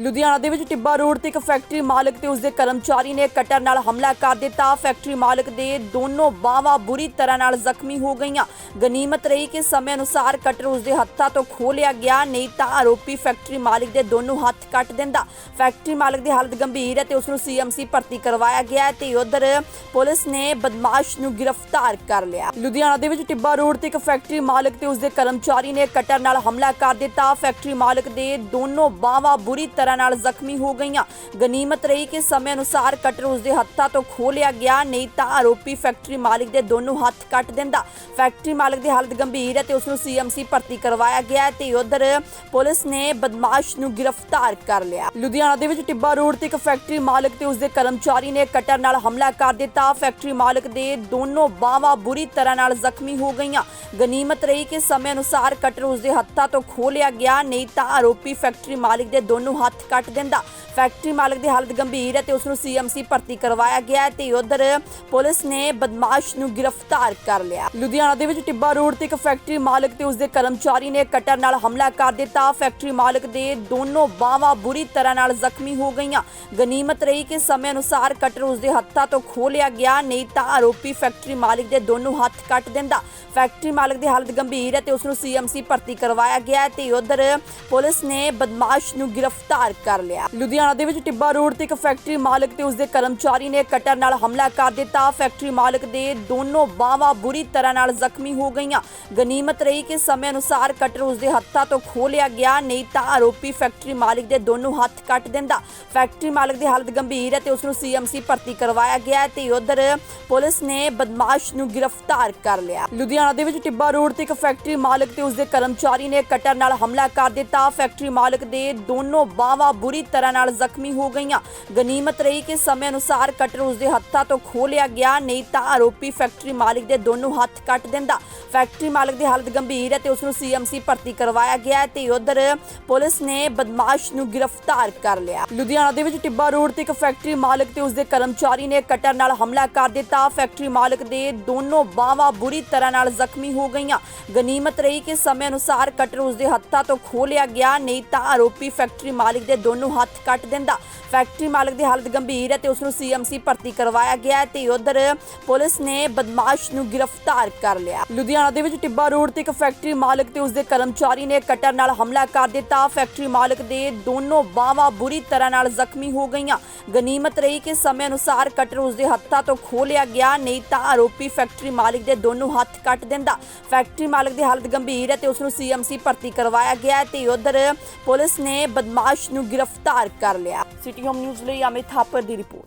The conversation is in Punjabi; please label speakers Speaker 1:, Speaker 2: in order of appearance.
Speaker 1: ਲੁਧਿਆਣਾ ਦੇ ਵਿੱਚ ਟਿੱਬਾ ਰੋਡ ਤੇ ਇੱਕ ਫੈਕਟਰੀ ਮਾਲਕ ਤੇ ਉਸਦੇ ਕਰਮਚਾਰੀ ਨੇ ਕਟਰ ਨਾਲ ਹਮਲਾ ਕਰ ਦਿੱਤਾ। ਫੈਕਟਰੀ ਮਾਲਕ ਦੇ ਦੋਨੋਂ ਬਾਹਾਂ ਬੁਰੀ ਤਰ੍ਹਾਂ ਨਾਲ ਜ਼ਖਮੀ ਹੋ ਗਈਆਂ। ਗਨੀਮਤ ਰਹੀ ਕਿ ਸਮੇਂ ਅਨੁਸਾਰ ਕਟਰ ਉਸਦੇ ਹੱਥਾਂ ਤੋਂ ਖੋਹ ਲਿਆ ਗਿਆ, ਨਹੀਂ ਤਾਂ ਆਰੋਪੀ ਫੈਕਟਰੀ ਮਾਲਕ ਦੇ ਦੋਨੋਂ ਹੱਥ ਕੱਟ ਦਿੰਦਾ। ਫੈਕਟਰੀ ਮਾਲਕ ਦੀ ਹਾਲਤ ਗੰਭੀਰ ਹੈ ਤੇ ਉਸ ਨੂੰ ਸੀਐਮਸੀ ਭਰਤੀ ਕਰਵਾਇਆ ਗਿਆ ਤੇ ਉਧਰ ਪੁਲਿਸ ਨੇ ਬਦਮਾਸ਼ ਨੂੰ ਗ੍ਰਿਫਤਾਰ ਕਰ ਲਿਆ। ਲੁਧਿਆਣਾ ਦੇ ਵਿੱਚ ਟਿੱਬਾ ਰੋਡ ਤੇ ਇੱਕ ਫੈਕਟਰੀ ਮਾਲਕ ਤੇ ਉਸਦੇ ਕਰਮਚਾਰੀ ਨੇ ਕਟਰ ਨਾਲ ਹਮਲਾ ਕਰ ਦਿੱਤਾ। ਫੈਕਟਰੀ ਮਾਲਕ ਦੇ ਦੋਨੋਂ ਬਾਹਾਂ ਬੁਰੀ ਤਰ੍ਹਾਂ ਨਾਲ ਜ਼ਖਮੀ ਹੋ ਗਈਆਂ। ਗਨੀਮਤ ਰਹੀ ਕਿ ਸਮੇਂ ਅਨੁਸਾਰ ਕਟਰ ਉਸਦੇ ਹੱਥਾਂ ਤੋਂ ਖੋਹ ਲਿਆ ਗਿਆ, ਨਹੀਂ ਤਾਂ ਆਰੋਪੀ ਫੈਕਟਰੀ ਮਾਲਕ ਦੇ ਦੋਨੋਂ ਹੱਥ ਕੱਟ ਦਿੰਦਾ। ਫੈਕਟਰੀ ਮਾਲਕ ਦੀ ਹਾਲਤ ਗੰਭੀਰ ਹੈ ਤੇ ਉਸ ਨੂੰ ਸੀਐਮਸੀ ਭਰਤੀ ਕਰਵਾਇਆ ਗਿਆ ਤੇ ਉਧਰ ਪੁਲਿਸ ਨੇ ਬਦਮਾਸ਼ ਨੂੰ ਗ੍ਰਿਫਤਾਰ ਕਰ ਲਿਆ। ਲੁਧਿਆਣਾ ਦੇ ਵਿੱਚ ਟਿੱਬਾ ਰੋਡ ਤੇ ਇੱਕ ਫੈਕਟਰੀ ਮਾਲਕ ਤੇ ਉਸਦੇ ਕਰਮਚਾਰੀ ਨੇ ਕਟਰ ਨਾਲ ਹਮਲਾ ਕਰ ਦਿੱਤਾ। ਫੈਕਟਰੀ ਮਾਲਕ ਦੇ ਦੋਨੋਂ ਬਾਹਾਂ ਬੁਰੀ ਤਰ੍ਹਾਂ ਨਾਲ ਜ਼ਖਮੀ ਹੋ ਗਈਆਂ। ਗਨੀਮਤ ਰਹੀ ਕਿ ਸਮੇਂ ਅਨੁਸਾਰ ਕਟਰ ਉਸਦੇ ਹੱਥਾਂ ਤੋਂ ਖੋਹ ਲਿਆ ਗਿਆ, ਨਹੀਂ ਤਾਂ ਆਰੋਪੀ ਫੈਕਟਰੀ ਮਾਲਕ ਦੇ ਦੋਨੋਂ ਹੱਥ ਕੱਟ ਦਿੰਦਾ। ਫੈਕਟਰੀ ਮਾਲਕ ਦੀ ਹਾਲਤ ਗੰਭੀਰ ਹੈ ਤੇ ਉਸ ਨੂੰ ਸੀਐਮਸੀ ਭਰਤੀ ਕਰਵਾਇਆ ਗਿਆ ਹੈ ਤੇ ਉਧਰ ਪੁਲਿਸ ਨੇ ਬਦਮਾਸ਼ ਨੂੰ ਗ੍ਰਿਫਤਾਰ ਕਰ ਲਿਆ। ਲੁਧਿਆਣਾ ਦੇ ਵਿੱਚ ਟਿੱਬਾ ਰੋਡ ਤੇ ਇੱਕ ਫੈਕਟਰੀ ਮਾਲਕ ਤੇ ਉਸਦੇ ਕਰਮਚਾਰੀ ਨੇ ਕਟਰ ਨਾਲ ਹਮਲਾ ਕਰ ਦਿੱਤਾ। ਫੈਕਟਰੀ ਮਾਲਕ ਦੇ ਦੋਨੋਂ ਬਾਹਾਂ ਬੁਰੀ ਤਰ੍ਹਾਂ ਨਾਲ ਜ਼ਖਮੀ ਹੋ ਗਈਆਂ। ਗਨੀਮਤ ਰਹੀ ਕਿ ਸਮੇਂ ਅਨੁਸਾਰ ਕਟਰ ਉਸਦੇ ਹੱਥਾਂ ਤੋਂ ਖੋਹ ਲਿਆ ਗਿਆ, ਨਹੀਂ ਤਾਂ ਆਰੋਪੀ ਫੈਕਟਰੀ ਮਾਲਕ ਦੇ ਦੋਨੋਂ ਹੱਥ ਕੱਟ ਦਿੰਦਾ। ਫੈਕਟਰੀ ਮਾਲਕ ਦੀ ਹਾਲਤ ਗੰਭੀਰ ਹੈ ਤੇ ਉਸ ਨੂੰ ਸੀਐਮਸੀ ਭਰਤੀ ਕਰਵਾਇਆ ਗਿਆ ਹੈ ਤੇ ਉਧਰ ਪੁਲਿਸ ਨੇ ਬਦਮਾਸ਼ ਨੂੰ ਗ੍ਰਿਫਤਾਰ ਕਰ ਲਿਆ। ਲੁਧਿਆਣਾ ਦੇ ਵਿੱਚ ਟਿੱਬਾ ਰੋਡ ਤੇ ਇੱਕ ਫੈਕਟਰੀ ਮਾਲਕ ਤੇ ਉਸਦੇ ਕਰਮਚਾਰੀ ਨੇ ਕਟਰ ਨਾਲ ਹਮਲਾ ਕਰ ਦਿੱਤਾ। ਫੈਕਟਰੀ ਮਾਲਕ ਦੇ ਦੋਨੋਂ ਬਾਹਾਂ ਬੁਰੀ ਤਰ੍ਹਾਂ ਨਾਲ ਜ਼ਖਮੀ ਹੋ ਗਈਆਂ। ਗਨੀਮਤ ਰਹੀ ਕਿ ਸਮੇਂ ਅਨੁਸਾਰ ਕਟਰ ਉਸਦੇ ਹੱਥਾਂ ਤੋਂ ਖੋਹ ਲਿਆ ਗਿਆ, ਨਹੀਂ ਤਾਂ ਆਰੋਪੀ ਫੈਕਟਰੀ ਮਾਲਕ ਦੇ ਦੋਨੋਂ ਹੱਥ ਕੱਟ ਦਿੰਦਾ। ਫੈਕਟਰੀ ਮਾਲਕ ਦੀ ਹਾਲਤ ਗੰਭੀਰ ਹੈ ਤੇ ਉਸ ਨੂੰ ਸੀਐਮਸੀ ਭਰਤੀ ਕਰਵਾਇਆ ਗਿਆ ਤੇ ਉਧਰ ਪੁਲਿਸ ਨੇ ਬਦਮਾਸ਼ ਨੂੰ ਗ੍ਰਿਫਤਾਰ ਕਰ ਲਿਆ। ਲੁਧਿਆਣਾ ਦੇ ਵਿੱਚ ਟਿੱਬਾ ਰੋਡ ਤੇ ਇੱਕ ਫੈਕਟਰੀ ਮਾਲਕ ਤੇ ਉਸਦੇ ਕਰਮਚਾਰੀ ਨੇ ਕਟਰ ਨਾਲ ਹਮਲਾ ਕਰ ਦਿੱਤਾ। ਫੈਕਟਰੀ ਮਾਲਕ ਦੇ ਦੋਨੋਂ ਬਾਹਾਂ ਬੁਰੀ ਤਰ੍ਹਾਂ ਨਾਲ ਜ਼ਖਮੀ ਹੋ ਗਈਆਂ। ਗਨੀਮਤ ਰਹੀ ਕਿ ਸਮੇਂ ਅਨੁਸਾਰ ਕਟਰ ਉਸਦੇ ਹੱਥਾਂ ਤੋਂ ਖੋਹ ਲਿਆ ਗਿਆ, ਨਹੀਂ ਤਾਂ ਆਰੋਪੀ ਫੈਕਟਰੀ ਮਾਲਕ ਦੇ ਦੋਨੋਂ ਹੱਥ ਕੱਟ ਦਿੰਦਾ। ਫੈਕਟਰੀ ਮਾਲਕ ਦੀ ਹਾਲਤ ਗੰਭੀਰ ਹੈ ਤੇ ਉਸ ਨੂੰ ਸੀਐਮਸੀ ਭਰਤੀ ਕਰਵਾਇਆ ਗਿਆ ਤੇ ਉਧਰ ਪੁਲਿਸ ਨੇ ਬਦਮਾਸ਼ ਨੂੰ ਗ੍ਰਿਫਤਾਰ ਕਰ ਲਿਆ। ਲੁਧਿਆਣਾ ਦੇ ਵਿੱਚ ਟਿੱਬਾ ਰੋਡ ਤੇ ਇੱਕ ਫੈਕਟਰੀ ਮਾਲਕ ਤੇ ਉਸਦੇ ਕਰਮਚਾਰੀ ਨੇ ਕਟਰ ਨਾਲ ਹਮਲਾ ਕਰ ਦਿੱਤਾ। ਫੈਕਟਰੀ ਮਾਲਕ ਦੇ ਦੋਨੋਂ ਬਾਹਾਂ ਬੁਰੀ ਤਰ੍ਹਾਂ ਨਾਲ ਜ਼ਖਮੀ ਹੋ ਗਈਆਂ। ਗਨੀਮਤ ਰਹੀ ਕਿ ਸਮੇਂ ਅਨੁਸਾਰ ਕਟਰ ਉਸਦੇ ਹੱਥਾਂ ਤੋਂ ਖੋਹ ਲਿਆ ਗਿਆ, ਨਹੀਂ ਤਾਂ ਆਰੋਪੀ ਫੈਕਟਰੀ ਮਾਲਕ ਦੇ ਦੋਨੋਂ ਹੱਥ ਕੱਟ ਦਿੰਦਾ। ਫੈਕਟਰੀ ਮਾਲਕ ਦੀ ਹਾਲਤ ਗੰਭੀਰ ਹੈ ਤੇ ਉਸ ਨੂੰ ਸੀਐਮਸੀ ਭਰਤੀ ਕਰਵਾਇਆ ਗਿਆ ਤੇ ਉਧਰ ਪੁਲਿਸ ਨੇ ਬਦਮਾਸ਼ ਨੂੰ ਗ੍ਰਿਫਤਾਰ ਕਰ ਲਿਆ। ਲੁਧਿਆਣਾ ਦੇ ਵਿੱਚ ਟਿੱਬਾ ਰੋਡ ਤੇ ਇੱਕ ਫੈਕਟਰੀ ਮਾਲਕ ਤੇ ਉਸਦੇ ਕਰਮਚਾਰੀ ਨੇ ਕਟਰ ਨਾਲ ਹਮਲਾ ਕਰ ਦਿੱਤਾ। ਫੈਕਟਰੀ ਮਾਲਕ ਦੇ ਦੋਨੋਂ ਬਾਹਾਂ ਬੁਰੀ ਤਰ੍ਹਾਂ ਨਾਲ ਜ਼ਖਮੀ ਹੋ ਗਈਆਂ। ਗਨੀਮਤ ਰਹੀ ਕਿ ਸਮੇਂ ਅਨੁਸਾਰ ਕਟਰ ਉਸਦੇ ਹੱਥਾਂ ਤੋਂ ਖੋਹ ਲਿਆ ਗਿਆ, ਨਹੀਂ ਤਾਂ ਆਰੋਪੀ ਫੈਕਟਰੀ ਮਾਲਕ ਦੇ ਦੋਨੋਂ ਹੱਥ ਕੱਟ ਦਿੰਦਾ। ਫੈਕਟਰੀ ਮਾਲਕ ਦੀ ਹਾਲਤ ਗੰਭੀਰ ਹੈ ਤੇ ਉਸ ਨੂੰ ਸੀਐਮਸੀ ਭਰਤੀ ਕਰਵਾਇਆ ਗਿਆ ਤੇ ਉਧਰ ਪੁਲਿਸ ਨੇ ਬਦਮਾਸ਼ ਨੂੰ ਗ੍ਰਿਫਤਾਰ ਕਰ ਲਿਆ। ਸਿਟੀ ਹੋਮ ਨਿਊਜ਼ ਲਈ ਅਮਿਤ ਥਾਪਰ ਦੀ ਰਿਪੋਰਟ।